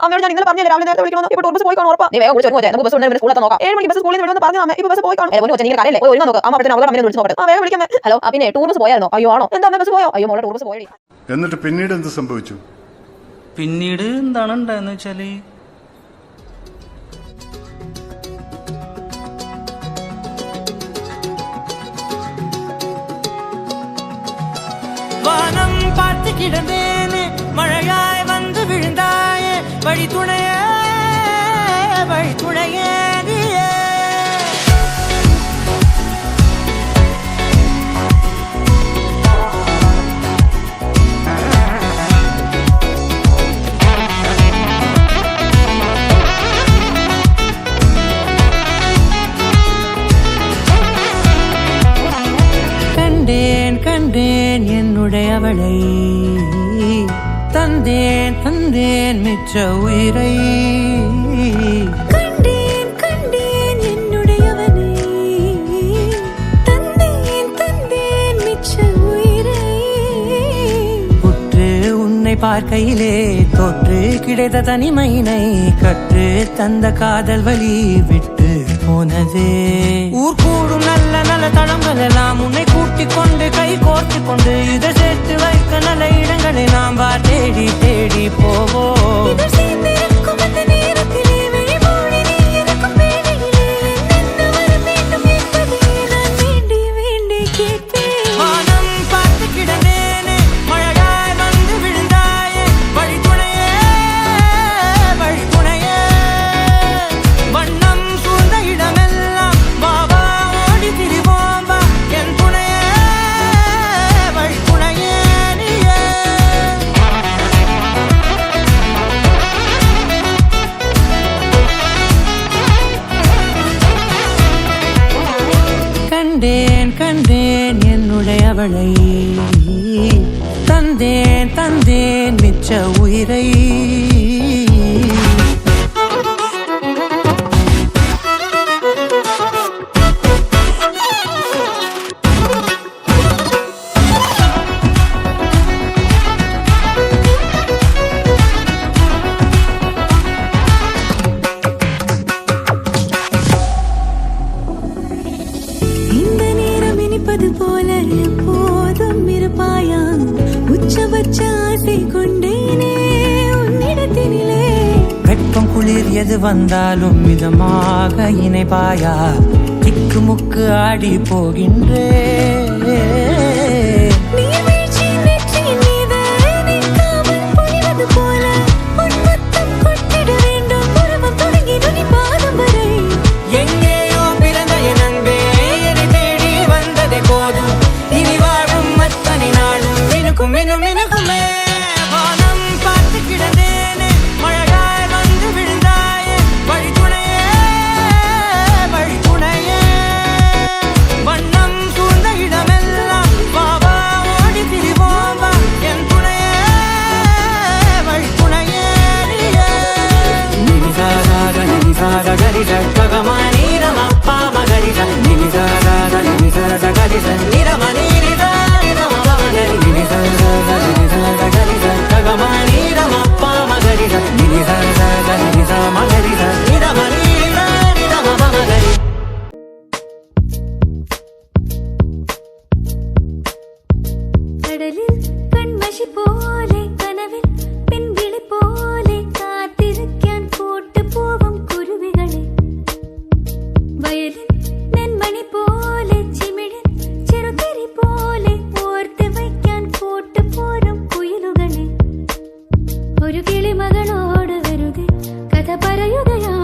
അമ്മയോട് ഞാൻ ഇന്നലെ പറഞ്ഞില്ല രാവിലെ നേരത്തെ വിളിക്കണം ഇപ്പോൾ ബസ് പോയി കാണും ഉറപ്പാ. നീ വേഗം വിളിച്ചു ഒരുങ്ങ് നമുക്ക് ബസ് ഉണ്ട് സ്കൂളിൽ നോക്കാം ഏഴ് മണിക്ക് ബസ് സ്കൂളിൽ നിന്ന് വിടുമെന്ന് പറഞ്ഞു അമ്മ ഇപ്പോൾ ബസ് പോയി കാണും. ഏ, കൊച്ചേ, നീ കരയല്ലേ? പോയി നോക്ക്. അമ്മ അവിടുത്തെ അവളുടെ അമ്മയെ വിളിച്ചു നോക്കട്ടെ. ആ വേഗം വിളിക്കാം ഹലോ ആ പിന്നെ ടൂർ ബസ് പോയായിരുന്നോ? അയ്യോ ആണോ? എന്താ അമ്മ ബസ് പോയോ? അയ്യോ മോളെ ടൂർ ബസ് പോയി എന്നിട്ട് പിന്നീട് എന്ത് സംഭവിച്ചു? പിന്നീട് എന്താണ് ഉണ്ടായെന്ന് വെച്ചാൽ விழுந்தாயே வழி துணையே கண்டேன் என்னுடைய அவளை தந்தேன் தந்தேன் மிச்ச உயிரை. கண்டேன் கண்டேன் என்னுடையவனை. தந்தேன் தந்தேன் மிச்ச உயிரை. உற்று உன்னை பார்க்கையிலே தொற்று கிடைத்த தனிமையினை கற்று தந்த காதல் வழி விட்டு போனதே. ஊர் கூடும் நல்ல நல்ல தளங்கள் எல்லாம் உன்னை கூட்டிக் கொண்டு கை கோர்த்து கொண்டு இதை கண்டேன் கண்டேன் என்னுடையவளை. தந்தேன் தந்தேன் மிச்ச உயிரை. எது வந்தாலும் மிதமாக இணைப்பாயா? திக்கு முக்கு ஆடி போகின்றே. గరిజ గగమ నీరమ పామ గరిజ నిజ నిజ గరిజ నిరమ నీరిజ నిరమ గరిజ నిజ గరిజ గగమ నీరమ పామ గరిజ నిజ నిజ గరిజ నిరమ నీరిజ నిరమ గరిజ கடலில் கண்மஷி போ ഒരു കിളിമകളോട് വരുക കഥ പറയുകയാണ്